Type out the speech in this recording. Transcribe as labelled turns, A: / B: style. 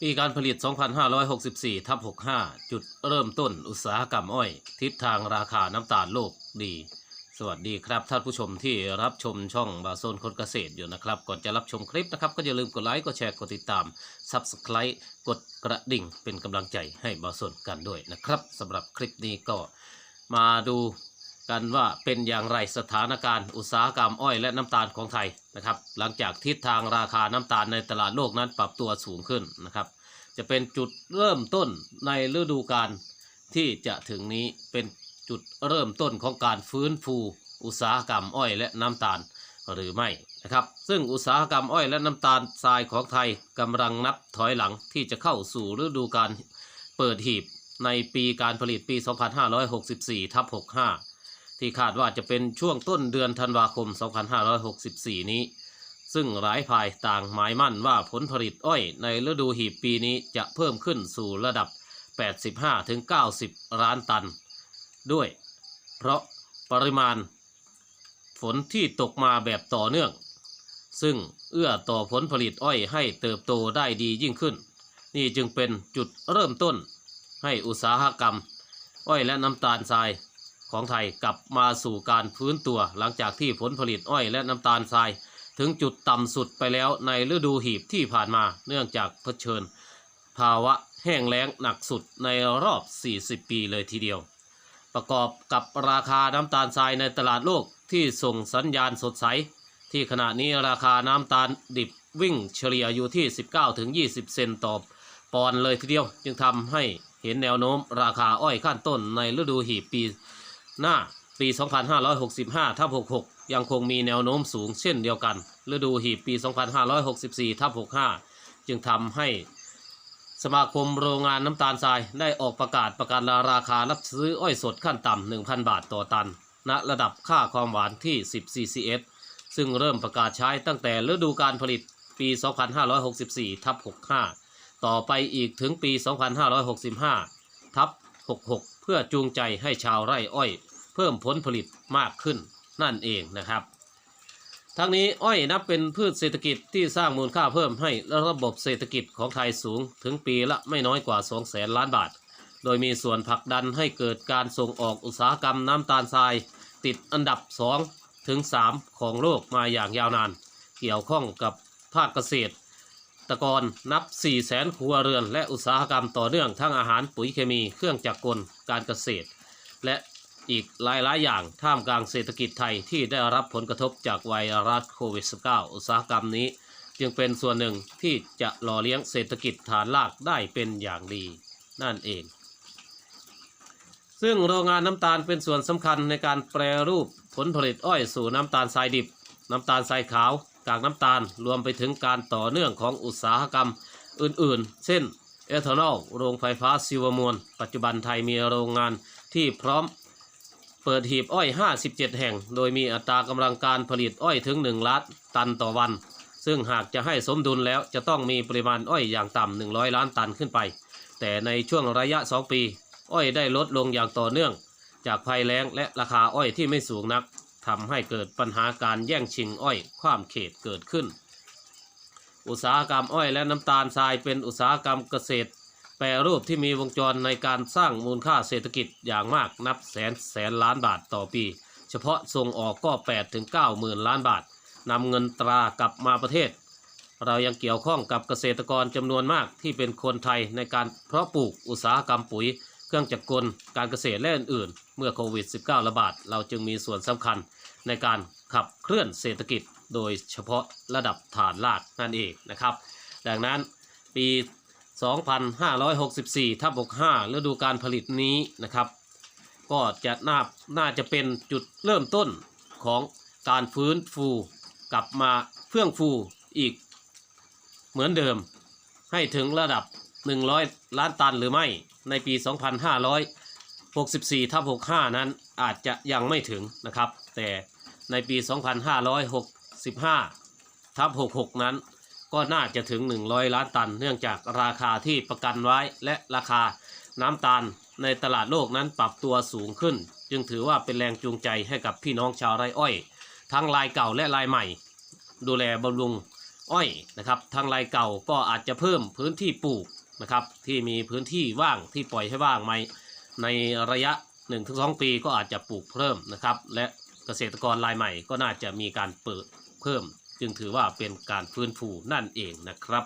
A: ปีการผลิต 2564ทับ65 จุดเริ่มต้นอุตสาหกรรมอ้อย ทิศทางราคาน้ำตาลโลกดี สวัสดีครับท่านผู้ชมที่รับชมช่องบาโซนคนเกษตรอยู่นะครับ ก่อนจะรับชมคลิปนะครับ ก็อย่าลืมกดไลค์ กดแชร์ กดติดตาม Subscribe กดกระดิ่งเป็นกำลังใจให้บาโซนกันด้วยนะครับสำหรับคลิปนี้ก็มาดู กันว่าเป็นอย่างไรสถานการณ์อุตสาหกรรมอ้อยและน้ำตาลของไทยนะครับ หลังจากทิศทางราคาน้ำตาลในตลาดโลกนั้นปรับตัวสูงขึ้นนะครับ จะเป็นจุดเริ่มต้นในฤดูกาลที่จะถึงนี้เป็นจุดเริ่มต้นของการฟื้นฟูอุตสาหกรรมอ้อยและน้ำตาลหรือไม่นะครับ ซึ่งอุตสาหกรรมอ้อยและน้ำตาลทรายของไทยกำลังนับถอยหลังที่จะเข้าสู่ฤดูกาลเปิดหีบในปีการผลิตปี 2564ทับ65 ที่คาดว่าจะเป็นช่วงต้นเดือนธันวาคม 2564 นี้ ซึ่งหลายภายต่างหมายมั่นว่าผลผลิตอ้อยในฤดูหีบปีนี้จะเพิ่มขึ้นสู่ระดับ 85-90 ล้านตัน ด้วย เพราะปริมาณ ฝนที่ตกมาแบบต่อเนื่อง ซึ่งเอื้อต่อผลผลิตอ้อยให้เติบโตได้ดียิ่งขึ้น นี่จึงเป็นจุดเริ่มต้นให้อุตสาหกรรม อ้อยและน้ำตาลทราย ของไทยกลับมาสู่การฟื้นตัวหลังจากที่ผลผลิตอ้อยและน้ำตาลทราย ถึงจุดต่ำสุดไปแล้วในฤดูหีบที่ผ่านมาเนื่องจากเผชิญ ภาวะแห้งแล้งหนักสุดในรอบ 40 ปีเลยทีเดียว ประกอบกับราคาน้ำตาลทรายในตลาดโลกที่ส่งสัญญาณสดใส ที่ขณะนี้ราคาน้ำตาลดิบวิ่งเฉลี่ยอยู่ที่ 19-20 เซนต์ต่อปอนด์เลยทีเดียว จึงทำให้เห็นแนวโน้มราคาอ้อยขั้นต้นในฤดูหีบปี หน้าปี 2565ทับ66 ยังคงมีแนวโน้มสูงเช่นเดียวกัน ฤดูหีบปี 2564ทับ65 จึงทำให้สมาคมโรงงานน้ำตาลทรายได้ออกประกาศประกันราคารับซื้ออ้อยสดขั้นต่ำ 1,000 บาทต่อตัน ณ ระดับค่าความหวานที่ 10 CCS ซึ่งเริ่มประกาศใช้ตั้งแต่ฤดูการผลิตปี 2564ทับ65 ต่อไปอีกถึงปี 2565ทับ66 เพื่อจูงใจให้ชาวไร่อ้อย เพิ่มผลผลิตมากขึ้นนั่นเองนะครับ ทั้งนี้อ้อยนับเป็นพืชเศรษฐกิจที่สร้างมูลค่าเพิ่มให้ระบบเศรษฐกิจของไทยสูงถึงปีละไม่น้อยกว่า2แสนล้านบาท โดยมีส่วนผลักดันให้เกิดการส่งออกอุตสาหกรรมน้ำตาลทราย ติดอันดับ 2 ถึง 3 ของโลกมาอย่างยาวนาน เกี่ยวข้องกับภาคเกษตรตะกรนับ4แสนครัวเรือน และอุตสาหกรรมต่อเนื่องทั้งอาหารปุ๋ยเคมี เครื่องจักรกล การเกษตร และ อีกหลายๆอย่างท่ามกลางเศรษฐกิจไทยที่ได้รับผลกระทบจากไวรัสโควิด -19 อุตสาหกรรมนี้ จึงเป็นส่วนหนึ่งที่จะหล่อเลี้ยงเศรษฐกิจฐานรากได้เป็นอย่างดี นั่นเอง ซึ่งโรงงานน้ำตาลเป็นส่วนสำคัญในการแปรรูปผลผลิตอ้อยสู่น้ำตาลทรายดิบ น้ำตาลทรายขาวกากน้ำตาลรวมไปถึงการต่อเนื่องของอุตสาหกรรมอื่นๆ เช่นเอทานอลโรงไฟฟ้าซิวมวลปัจจุบันไทยมีโรงงานที่พร้อม เปิดหีบอ้อย 57 แห่ง โดยมีอัตรากำลังการผลิตอ้อยถึง 1 ล้านตันต่อวัน ซึ่งหากจะให้สมดุลแล้วจะต้องมีปริมาณอ้อยอย่างต่ำ 100 ล้านตันขึ้นไป แต่ในช่วงระยะ 2 ปี อ้อยได้ลดลงอย่างต่อเนื่อง จากภัยแล้งและราคาอ้อยที่ไม่สูงนักทำให้เกิดปัญหาการแย่งชิงอ้อยข้ามเขตเกิดขึ้น อุตสาหกรรมอ้อยและน้ำตาลทรายเป็นอุตสาหกรรมเกษตร แปรรูปที่มีวงจรในการสร้างมูลค่าเศรษฐกิจอย่างมากนับแสนแสนล้านบาทต่อปี เฉพาะส่งออกก็8ถึง9หมื่นล้านบาทนำเงินตรากลับมาประเทศ เรายังเกี่ยวข้องกับเกษตรกรจำนวนมากที่เป็นคนไทยในการเพาะปลูกอุตสาหกรรมปุ๋ย เครื่องจักรกลการเกษตรและอื่นๆ เมื่อโควิด -19 ระบาดเราจึงมีส่วนสำคัญในการขับเคลื่อนเศรษฐกิจ โดยเฉพาะระดับฐานรากนั่นเองนะครับ ดังนั้นปี 2564ทับ65ฤดูการผลิตนี้นะครับ ก็จะน่าน่าจะเป็นจุดเริ่มต้นของการฟื้นฟูกลับมาเฟื่องฟูอีกเหมือนเดิม ให้ถึงระดับ 100 ล้านตันหรือไม่ในปี 2564ทับ65 นั้นอาจจะยังไม่ถึงนะครับ แต่ในปี 2565ทับ66 นั้น ก็น่าจะถึง 100 ล้านตัน เนื่องจากราคาที่ประกันไว้และราคาน้ำตาลในตลาดโลกนั้นปรับตัวสูงขึ้น จึงถือว่าเป็นแรงจูงใจให้กับพี่น้องชาวไร่อ้อย ทั้งรายเก่าและรายใหม่ ดูแลบำรุงอ้อยนะครับทางรายเก่าก็อาจจะเพิ่มพื้นที่ปลูกนะครับที่มีพื้นที่ว่างที่ปล่อยให้ว่างไหมในระยะ 1-2 ปีก็อาจจะปลูกเพิ่มนะครับและเกษตรกรรายใหม่ก็น่าจะมีการเปิดเพิ่ม จึงถือว่าเป็นการฟื้นฟูนั่นเองนะครับ